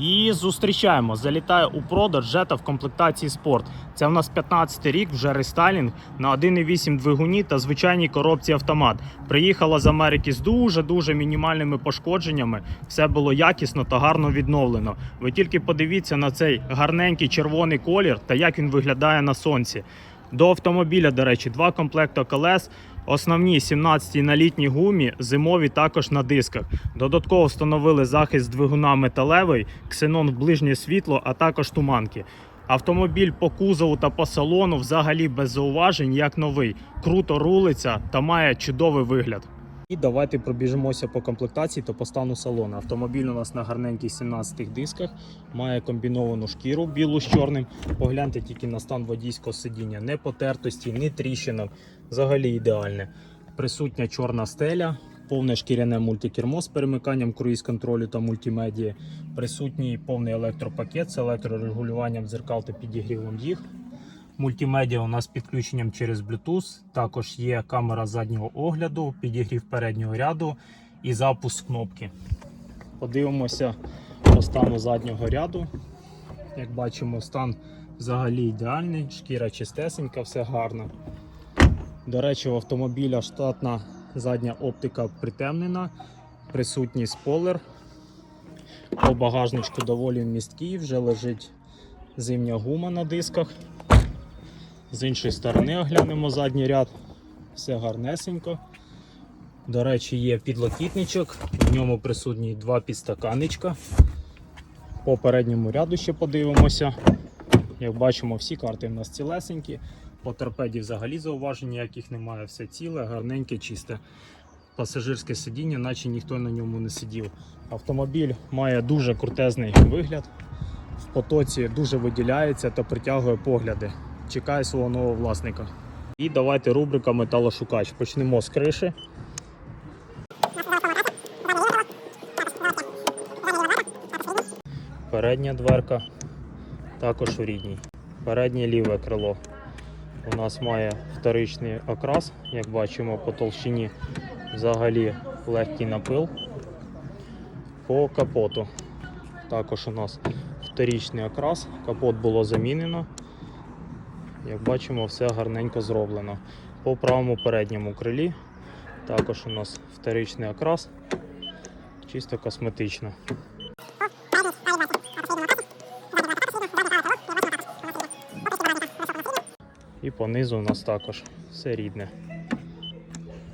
І зустрічаємо. Залітає у продаж Jetta в комплектації спорт. Це в нас 15 рік, вже рестайлінг на 1,8 двигуні та звичайній коробці автомат. Приїхала з Америки з дуже-дуже мінімальними пошкодженнями. Все було якісно та гарно відновлено. Ви тільки подивіться на цей гарненький червоний колір та як він виглядає на сонці. До автомобіля, до речі, два комплекти колес. Основні 17 на літній гумі, зимові також на дисках. Додатково встановили захист двигуна металевий, ксенон в ближнє світло, а також туманки. Автомобіль по кузову та по салону взагалі без зауважень, як новий. Круто рулиться та має чудовий вигляд. І давайте пробіжимося по комплектації та по стану салону. Автомобіль у нас на гарненьких 17 дисках, має комбіновану шкіру білу з чорним. Погляньте тільки на стан водійського сидіння, не потертості, ні тріщинок. Взагалі ідеальне. Присутня чорна стеля, повне шкіряне мультикермо з перемиканням круїз-контролю та мультимедії. Присутній повний електропакет з електрорегулюванням дзеркал та підігрівом їх. Мультимедіа у нас з підключенням через Bluetooth. Також є камера заднього огляду, підігрів переднього ряду і запуск кнопки. Подивимося по стану заднього ряду. Як бачимо, стан взагалі ідеальний, шкіра чистесенька, все гарно. До речі, у автомобіля штатна задня оптика притемнена, присутній спойлер. По багажничку доволі місткий, вже лежить зимня гума на дисках. З іншої сторони оглянемо задній ряд. Все гарнесенько. До речі, є підлокітничок, в ньому присутні два підстаканничка. По передньому ряду ще подивимося. Як бачимо, всі карти в нас цілесенькі. По торпеді взагалі зауважень ніяких немає, все ціле, гарненьке, чисте. Пасажирське сидіння, наче ніхто на ньому не сидів. Автомобіль має дуже крутезний вигляд. В потоці дуже виділяється та притягує погляди. Чекає свого нового власника. І давайте рубрика Металошукач. Почнемо з криші. Передня дверка також у рідній. Переднє ліве крило у нас має вторичний окрас, як бачимо по толщині взагалі легкий напил. По капоту також у нас вторичний окрас, капот було замінено. Як бачимо, все гарненько зроблено. По правому передньому крилі також у нас вторичний окрас, чисто косметично. І по низу у нас також все рідне.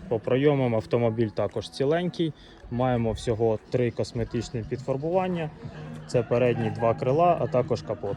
По пройомам автомобіль також ціленький. Маємо всього три косметичні підфарбування. Це передні два крила, а також капот.